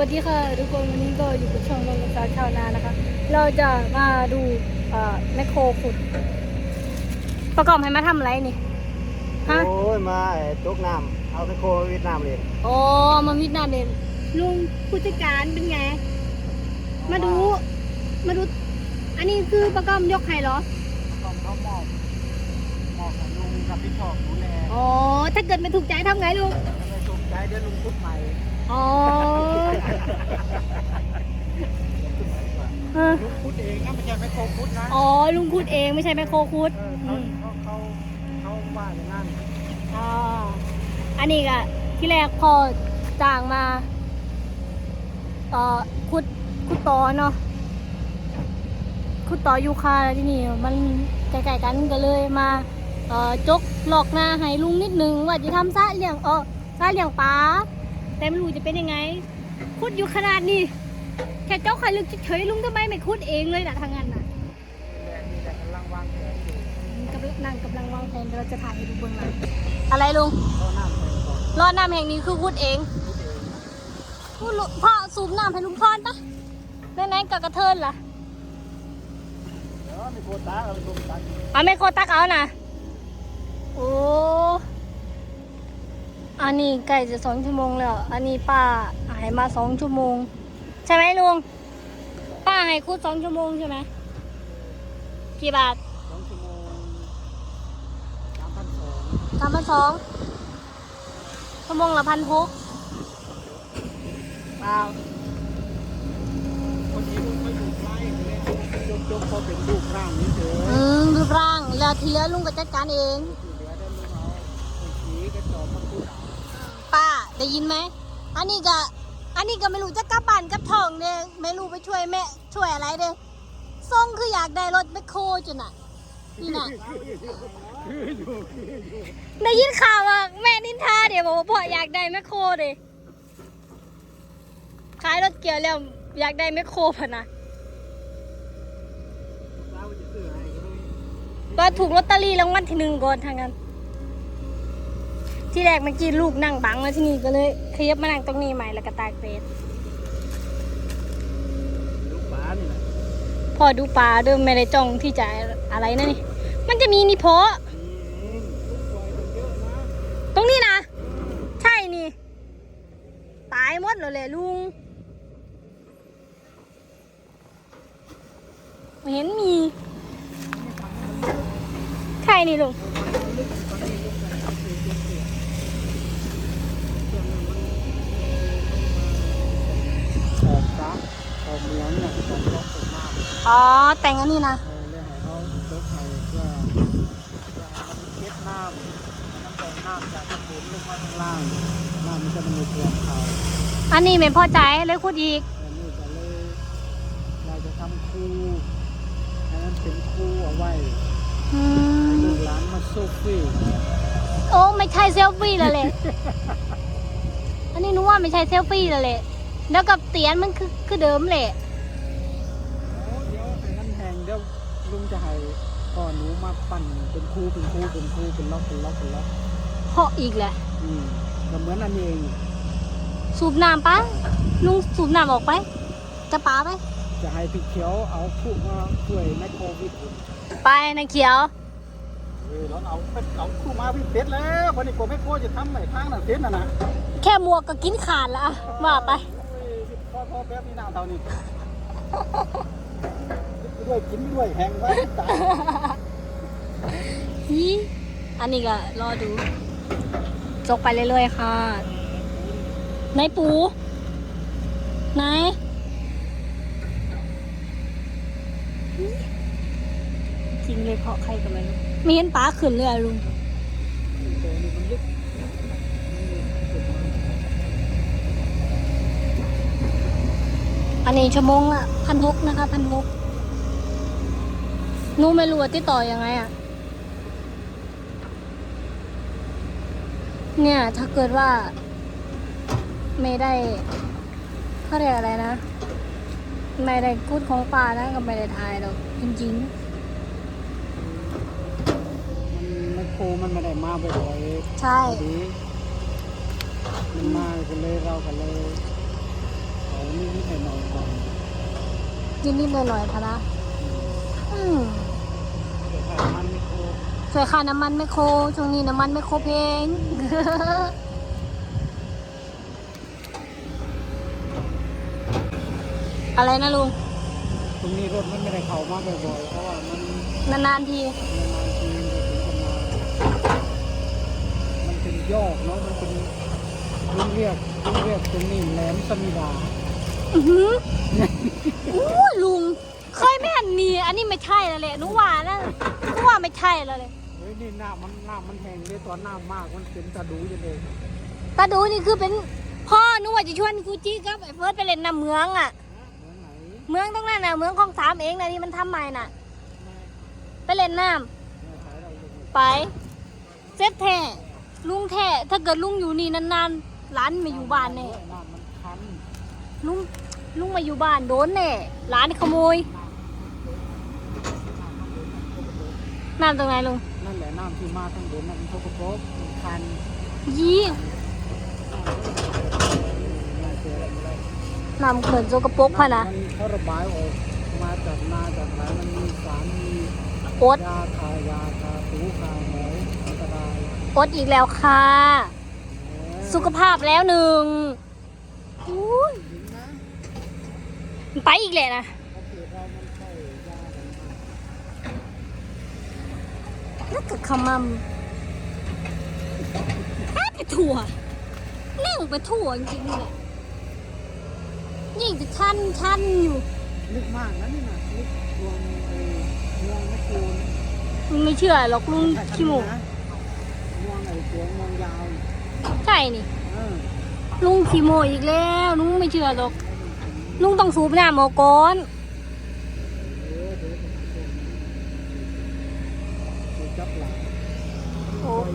วัสดีค่ะทุกคนวันนี้ก็อยู่กับช่องนนท์สาวชาวนานะคะ เราจะมาดูเอ่อแมคโครขุด ประกอบให้มาทำอะไรนี่ฮะโอ้ยมาไอ้ตกน้ำเอาไปโคเวียดนามเลยอ๋อมาวิทนาเดนลุงผู้จัดการเป็นไง มาดู มาดู อันนี้คือประกอบยกให้เหรอต้องเขามอบมอบให้ลุงกับพี่ชอบดูแลอ๋อถ้าเกิดไม่ถูกใจทำไงลุงทำไมตกใจเดี๋ยวลุงพุดใหม่ อ๋อเออลุงพุดเองนะไม่ใช่ไม่โคพุดนะอ๋อลุงขุดเองไม่ใช่แมคโครขุดเอออืเขามเขาเขาเขาว่าอย่างนั้นอ่าอันนี้ก็ที่แรกพอจ้างมาเอ่อขุดขุดต่อเนาะขุดต่อยูคาที่นี่มันใกล้ๆกันก็เลยมาเอ่อจกหลอกหน้าให้ลุงนิดนึงว่าจะทำซะเลี้ยงเออซะเลี้ยงปลา แต่ไม่รู้จะเป็นยังไงขุดอยู่ขนาดนี้แค่เจ้าใครลึกเฉยๆลุงทำไมไม่ขุดเองเลยนะทางนั้นน่ะนี่แหละนี่แหละกำลังวางแผนอยู่กำลังนั่งกำลังวางแผนเดี๋ยวเราจะถ่ายให้ดูเบื้องหลังอะไรลุงเขาน้ำแผนก่อนรอดน้ำแห่งนี้คือพูดเองพุดเองพูดลุพ่อสูบน้ำให้ลุงพรปะไหนๆกับกระเทินล่ะเดี๋ยวมีโคตาเอาไปลงตักเอาไม่โคตักเอานะโอ้ อันนี้ใกล้จะสองชั่วโมงแล้ว อันนี้ป้าหายมาสองชั่วโมง ใช่ไหมลุง ป้าให้คูดสองชั่วโมงใช่ไหม กี่บาทสองชั่วโมงสามพันสองสามพันสองชั่วโมงละพันหกว้าวคนนี้ลุงเขาอยู่ใกล้เลยยกยกเขาเป็นรูปร่างนี้เฉยอืมรูปร่าง แล้วทีเหลือลุงก็จัดการเอง ที่เหลือได้ลุงเอาสีกระจอกมาพูดเอา ป้า ได้ยินไหม อันนี้ก็ อันนี้ก็ไม่รู้จะกลับบ้านกลับทองเด้ไม่รู้ไปช่วยแม่ช่วยอะไรเด้ส่งคืออยากได้รถแมคโครจุน่ะนี่น่ะได้ยินข่าวว่าแม่นินทาเดี๋ยวบอกว่าพ่ออยากได้แมคโครเด้ขายรถเกี่ยวแล้วอยากได้แมคโครพะนะเราจะก็ได้ก็ถูกลอตเตอรี่รางวัลที่หนึ่งก่อนทางนั้น ที่แรกเมื่อกี้ลูกนั่งบังแล้วที่นี่ก็เลยขยับมานั่งตรงนี้ใหม่แล้วก็ตากเฟสลูกป้านี่แหละพอดูปลาเดิมไม่ได้จ้องที่จะอะไรนะนี่ มันจะมีนี่เพาะนี่ลูกปล่อยกันเยอะนะตรงนี้นะ ใช่นี่ ตายหมดแล้วแหละลุง เห็นมี ใช่นี่ลุง ออกซักออก เหมืองเนี่ยต้องล็อกออกมาอ๋อ แต่งอันนี้นะเออเรียกให้เขาเลิกให้เพื่อเพื่อให้มันเก็บน้ำน้ำแดงน้ำจากข้างบนลงมาข้างล่างน้ำมันจะมันมีเกลือเขาอันนี้ไม่พอใจเลยพูดอีกแต่นี่ก็เลยเราจะทำคูให้มันเป็นคูเอาไว้อืให้ม ลูกหลานมาสู้ฟรีโอ้ไม่ใช่เซลฟี่แล้วแหละอันนี้หนูว่าไม่ใช่เซลฟี่แล้วแหละ แล้วกับเตียนมันคือคือเดิมแหละโอ้เดี๋ยวให้มันแห้งเดี๋ยวลุงจะให้พ่อหนูมาปั่นเป็นคูเป็นคูเป็นคูเป็นล็อกเป็นล็อกเป็นล็อกเพาะอีกแหละอืมก็เหมือนอันนี้เองสูบน้ำปะลุงสูบน้ำออกไป จะปาไป จะให้พี่เขียวเอาคู่มาช่วยแมคโครวิดอุ่นไปนะเขียวเออเราเอาเป็นเอาคู่มาพี่เป็ดแล้ววันนี้กรมแมคโครจะทำไหนทางน่ะเส้นน่ะนะแค่หมวกก็กินขาดแล้วอะว่าไปเอ้ยพ่อแป๊บนี่น้ำเท่านี้ด้วยกินด้วยแห้งไว้ตายฮีอันนี้ก็รอดู จกไปเรื่อยๆค่ะไหนปูไหนจริงเลยเพราะใครก็ไหม่รู้ไม่เห็นปลาขึ้นเลยอลุง ตัวนี้มันลึก อันนี้ชั่วโมงละพันหกนะคะพันหกหนูไม่รู้ว่าติดต่อยังไงอะเนี่ย ถ้าเกิดว่า ไม่ได้เขาเรียกอะไรนะ ไม่ได้กูดของป่านะก็ไม่ได้ทายหรอกจริงมันแมคโครมันไม่ได้มาบ่อยๆใช่ๆพอดีมันมาก็เลยเราก็เลย อนิดๆหน่อยๆพะนะอืมเกี่ยวกับมันไม่โคช่วยค่าน้ำมันไม่โครช่วงนี้น้ำมันไม่โครเพลงอะไรนะลุงตรงนี้รถมันไม่ได้เข้ามาบ่อยๆเพราะว่ามันนานๆที นานๆทีมันจะถึงจะมามันเป็นยอกเนาะมันเป็นลุงเรียกลุงเรียกตรงนี้แหลมสมิดา อื้อหืออู้ลุง เคยไม่เห็นมีอันนี้ไม่ใช่แล้วแหละหนุว่านะหนุว่าไม่ใช่แล้วเลยเฮ้ยนี่หน้ามันหน้ามันแห้งเลยตอนหน้ามากมันเป็นตาดูอยู่เลยตาดูนี่คือเป็นพ่อหนุว่าจะชวนกูจี้กับไอ้เฟิร์สไปเล่นน้ำเมืองอะ เหมือนไหนเมืองตรงนั้นน่ะเมืองของสามเองนะที่มันทำใหม่น่ะ ไปเล่นน้ำแม่ขายเราเลยไปเซ็ตแท้ลุงแท้ถ้าเกิดลุงอยู่นี่นานๆร้านไม่อยู่บ้านแน่หน้ามันคันลุง ลุงมาอยู่บ้านโดนแน่ร้านขโมย น้ำตรงไหนลุง นั่นแหละน้ำที่มาทางบนน่ะมันสกปรกมันคันยี่น่าเจออะไรน้ำเขินโจกระปรกพะนะมันเขาระบายออกมาจากนาจากไหนมันมีสารมีโอดยาทายาทาถูคาหมอยอันตรายโอดอีกแล้วค่ะแหมสุขภาพแล้วหนึ่งอุ้ย ถึงนะ มันไปอีก แหละนะถ้าเกิดเรามันใส่ยาอะไรมาแล้วก็ขมำแอบไปถั่วนั่งไปถั่วจริงๆนี่แหละยิ่งจะชันชันอยู่ลึกมากนะนี่นะลึกดวงไอ้งวงมะกรูดมึงไม่เชื่อหรอกลุงขี้โมกงวงไอ้ตัวงวงยาว ใช่นี่เออลุงขี้โมอีกแล้วลุงไม่เชื่อหรอก ลุงต้องสูบน้ำหมอก่อนโอ้ย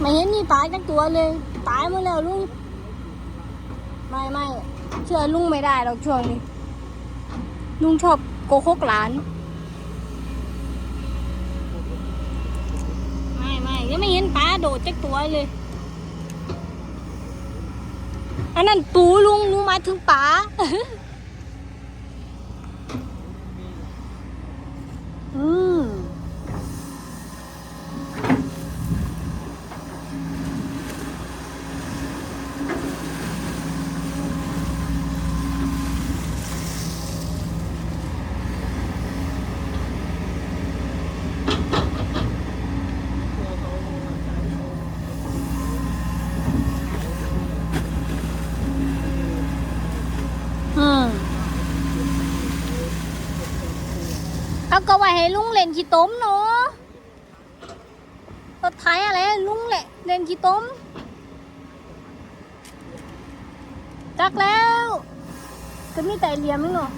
ไม่เห็นมีตายจักตัวเลย ตายหมดแล้วลุง ไม่ไม่เชื่อลุงไม่ได้หรอกช่วงนี้ ลุงชอบโกหกหลาน ไม่ไม่ยังไม่เห็นปลาโดดจักตัวเลย อันนั้นปูลุงลุงหมายถึงปลา อืม อืม เอาก็ไว้ให้ลุงเล่นขี้ต้มเนาะรถไถอะไรลุงแหละเล่นขี้ต้มจักแล้วก็มีแต่เหลี่ยมนี่เนาะ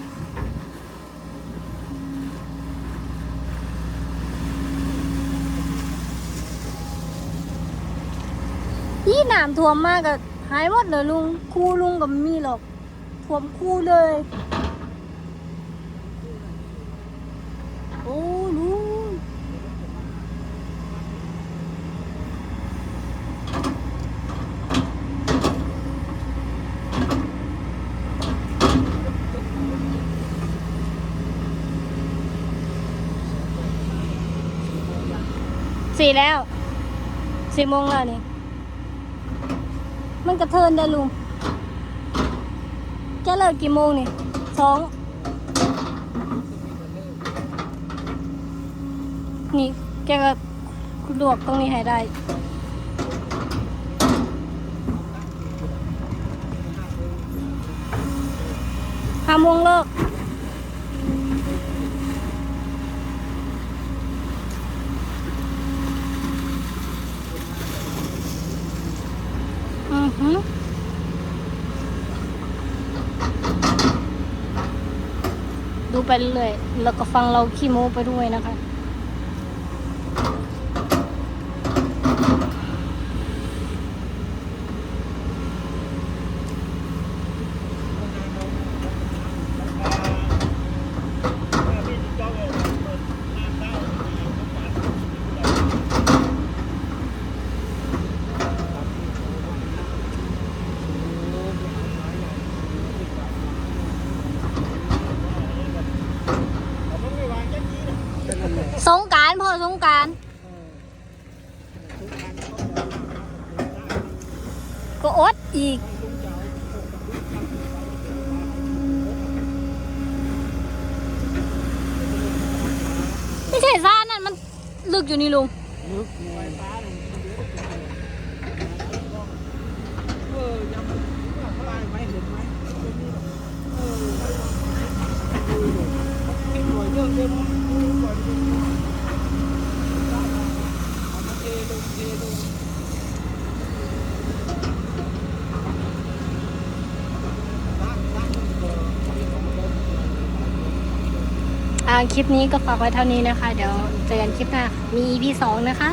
ยี่น้ำท่วมมากก็หายหมดเลยลุงคู่ลุงก็ไม่มีหรอกท่วมคู่เลย โอ้ลุง สี่แล้วสี่โมงแล้วนี่ มันกระเทินได้ลุงแกเลิกกี่โมงนี่สองนี่แกก็ลวกตรงนี้ให้ได้ห้าโมงเลิก ดูไปเรื่อยๆแล้วก็ฟังเราขี้โม้ไปด้วยนะคะ พอสงการเออทุกอันก็จะก็อดอีกลุงจะเอาพวกกับลุงทำไปไม่ใช่ซ่านั่นมันลึกอยู่นี่ลุงลึกไฟฟ้าเนี่ยมันเยอะเออยังว่าเขาลายไหมเห็นไหมเออดูอยู่คิดหน่วยเยอะเลยมั้งดูก่อนดูเอามาเทลงเทลงตั้งตั้งเออที่ของเดิม อ่า คลิปนี้ก็ฝากไว้เท่านี้นะคะ เดี๋ยวเจอกันคลิปหน้า มี EP สองนะคะ